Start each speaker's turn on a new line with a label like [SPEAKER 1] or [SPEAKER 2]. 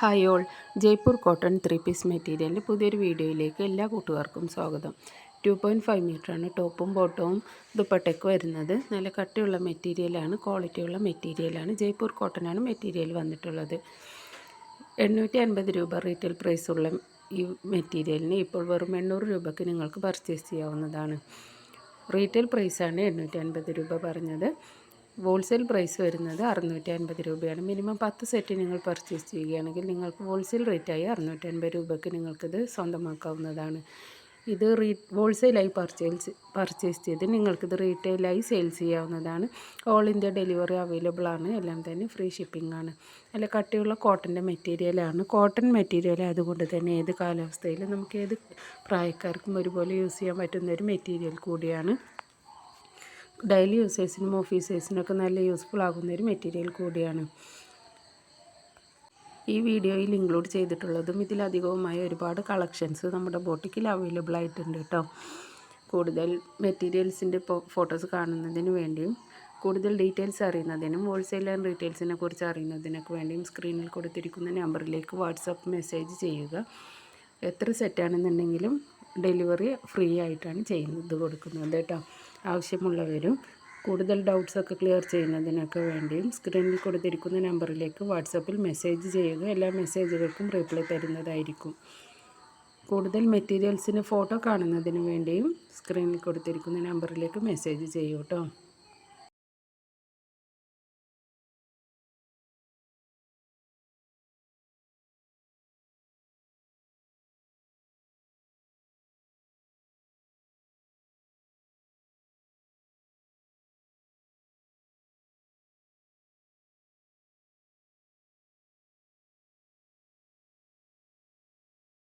[SPEAKER 1] Hi all Jaipur cotton three piece മെറ്റീരിയലിന്റെ പുതിയൊരു വീഡിയോയിലേക്ക് എല്ലാ കൂട്ടുകാർക്കും സ്വാഗതം. ടു പോയിന്റ് ഫൈവ് മീറ്ററാണ് ടോപ്പും ബോട്ടവും ദുപ്പട്ടയ്ക്ക് വരുന്നത്. നല്ല കട്ടിയുള്ള മെറ്റീരിയലാണ് ക്വാളിറ്റിയുള്ള മെറ്റീരിയലാണ്. ജയ്പൂർ കോട്ടനാണ് മെറ്റീരിയൽ വന്നിട്ടുള്ളത്. എണ്ണൂറ്റി അൻപത് രൂപ റീറ്റെയിൽ പ്രൈസുള്ള ഈ മെറ്റീരിയലിന് ഇപ്പോൾ വെറും എണ്ണൂറ് രൂപയ്ക്ക് നിങ്ങൾക്ക് പർച്ചേസ് ചെയ്യാവുന്നതാണ്. റീറ്റെയിൽ പ്രൈസാണ് എണ്ണൂറ്റി അൻപത് രൂപ പറഞ്ഞത്. ഹോൾസെയിൽ പ്രൈസ് വരുന്നത് അറുന്നൂറ്റി അൻപത് രൂപയാണ്. മിനിമം പത്ത് സെറ്റ് നിങ്ങൾ പർച്ചേസ് ചെയ്യുകയാണെങ്കിൽ നിങ്ങൾക്ക് ഹോൾസെയിൽ റേറ്റായി അറുന്നൂറ്റി അൻപത് രൂപയ്ക്ക് നിങ്ങൾക്കിത് സ്വന്തമാക്കാവുന്നതാണ്. ഇത് റീ ഹോൾസെയിലായി പർച്ചേസ് പർച്ചേസ് ചെയ്ത് നിങ്ങൾക്കിത് റീറ്റെയിലായി സെയിൽസ് ചെയ്യാവുന്നതാണ്. ഓൾ ഇന്ത്യ ഡെലിവറി അവൈലബിൾ ആണ്. എല്ലാം തന്നെ ഫ്രീ ഷിപ്പിംഗ് ആണ്. അല്ല കട്ടിയുള്ള കോട്ടന്റെ മെറ്റീരിയലാണ് കോട്ടൺ മെറ്റീരിയൽ അതുകൊണ്ട് തന്നെ ഏത് കാലാവസ്ഥയിലും നമുക്ക് ഏത് പ്രായക്കാർക്കും ഒരുപോലെ യൂസ് ചെയ്യാൻ പറ്റുന്ന ഒരു മെറ്റീരിയൽ കൂടിയാണ്. ഡെയിലി യൂസേഴ്സിനും ഓഫീസേഴ്സിനൊക്കെ നല്ല യൂസ്ഫുൾ ആകുന്ന ഒരു മെറ്റീരിയൽ കൂടിയാണ്. ഈ വീഡിയോയിൽ ഇൻക്ലൂഡ് ചെയ്തിട്ടുള്ളതും ഇതിലധികവുമായ ഒരുപാട് കളക്ഷൻസ് നമ്മുടെ ബോട്ടിക്കിൽ അവൈലബിൾ ആയിട്ടുണ്ട് കേട്ടോ. കൂടുതൽ മെറ്റീരിയൽസിന്റെ ഫോട്ടോസ് കാണുന്നതിന് വേണ്ടിയും കൂടുതൽ ഡീറ്റെയിൽസ് അറിയുന്നതിനും ഹോൾസെയിൽ ആൻഡ് റീറ്റെയിൽസിനെ കുറിച്ച് അറിയുന്നതിനൊക്കെ വേണ്ടിയും സ്ക്രീനിൽ കൊടുത്തിരിക്കുന്ന നമ്പറിലേക്ക് വാട്സപ്പ് മെസ്സേജ് ചെയ്യുക. എത്ര സെറ്റാണെന്നുണ്ടെങ്കിലും ഡെലിവറി ഫ്രീ ആയിട്ടാണ് ചെയ്യുന്നത് കൊടുക്കുന്നത് കേട്ടോ. ആവശ്യമുള്ളവരും കൂടുതൽ ഡൗട്ട്സൊക്കെ ക്ലിയർ ചെയ്യുന്നതിനൊക്കെ വേണ്ടിയും സ്ക്രീനിൽ കൊടുത്തിരിക്കുന്ന നമ്പറിലേക്ക് വാട്സപ്പിൽ മെസ്സേജ് ചെയ്യുക. എല്ലാ മെസ്സേജുകൾക്കും റിപ്ലൈ തരുന്നതായിരിക്കും. കൂടുതൽ മെറ്റീരിയൽസിന് ഫോട്ടോ കാണുന്നതിന് വേണ്ടിയും സ്ക്രീനിൽ കൊടുത്തിരിക്കുന്ന നമ്പറിലേക്ക് മെസ്സേജ് ചെയ്യൂ കേട്ടോ